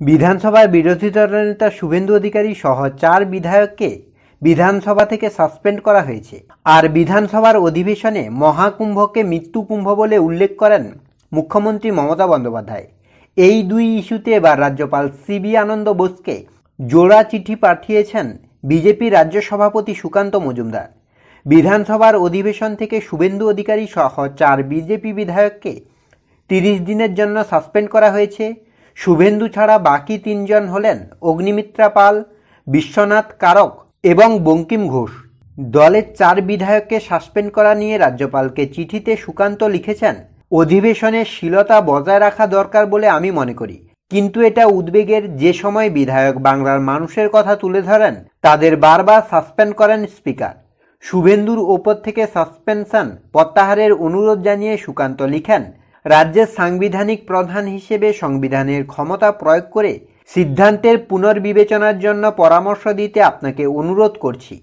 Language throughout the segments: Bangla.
বিধানসভার বিরোধী দলনেতা শুভেন্দু অধিকারী সহ চার বিধায়ককে বিধানসভা থেকে সাসপেন্ড করা হয়েছে। আর বিধানসভার অধিবেশনে মহাকুম্ভকে মৃত্যুকুম্ভ বলে উল্লেখ করেন মুখ্যমন্ত্রী মমতা বন্দ্যোপাধ্যায়। এই দুই ইস্যুতে এবার রাজ্যপাল সিবি আনন্দ বোসকে জোড়া চিঠি পাঠিয়েছেন বিজেপি রাজ্য সভাপতি সুকান্ত মজুমদার। বিধানসভার অধিবেশন থেকে শুভেন্দু অধিকারী সহ চার বিজেপি বিধায়ককে তিরিশ দিনের জন্য সাসপেন্ড করা হয়েছে। শুভেন্দু ছাড়া বাকি তিনজন হলেন অগ্নিমিত্রা পাল, বিশ্বনাথ কারক এবং বঙ্কিম ঘোষ। দলের চার বিধায়ককে সাসপেন্ড করা নিয়ে রাজ্যপালকে চিঠিতে সুকান্ত লিখেছেন অধিবেশনের শীলতা বজায় রাখা দরকার বলে আমি মনে করি। কিন্তু এটা উদ্বেগের যে সময় বিধায়ক বাংলার মানুষের কথা তুলে ধরেন, তাদের বারবার সাসপেন্ড করেন স্পিকার। শুভেন্দুর ওপর থেকে সাসপেনশন প্রত্যাহারের অনুরোধ জানিয়ে সুকান্ত লিখেন রাজ্যের সাংবিধানিক প্রধান হিসেবে সংবিধানের ক্ষমতা প্রয়োগ করে সিদ্ধান্তের পুনর্বিবেচনার জন্য পরামর্শ দিতে আপনাকে অনুরোধ করছি।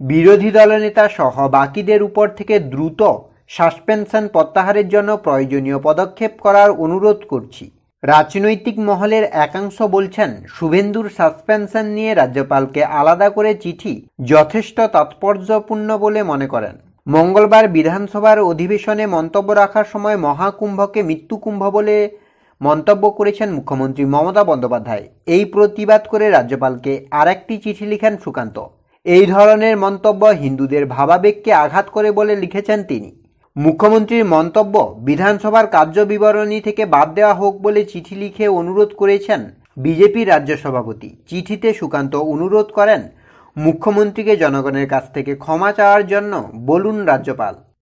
বিরোধী দলনেতা সহ বাকিদের উপর থেকে দ্রুত সাসপেনশন প্রত্যাহারের জন্য প্রয়োজনীয় পদক্ষেপ করার অনুরোধ করছি। রাজনৈতিক মহলের একাংশ বলছেন, শুভেন্দুর সাসপেনশন নিয়ে রাজ্যপালকে আলাদা করে চিঠি যথেষ্ট তাৎপর্যপূর্ণ বলে মনে করেন। মঙ্গলবার বিধানসভার অধিবেশনে মন্তব্য রাখার সময় মহাকুম্ভকে মৃত্যুকুম্ভ বলে মন্তব্য করেছেন মুখ্যমন্ত্রী মমতা বন্দ্যোপাধ্যায়। এই প্রতিবাদ করে রাজ্যপালকে আরেকটি চিঠি লিখেন সুকান্ত। এই ধরনের মন্তব্য হিন্দুদের ভাবাবেগকে আঘাত করে বলে লিখেছেন তিনি। মুখ্যমন্ত্রীর মন্তব্য বিধানসভার কার্যবিবরণী থেকে বাদ দেওয়া হোক বলে চিঠি লিখে অনুরোধ করেছেন বিজেপি রাজ্য সভাপতি। চিঠিতে সুকান্ত অনুরোধ করেন মুখ্যমন্ত্রীকে জনগণের কাছ থেকে ক্ষমা চাওয়ার জন্য বলুন রাজ্যপাল।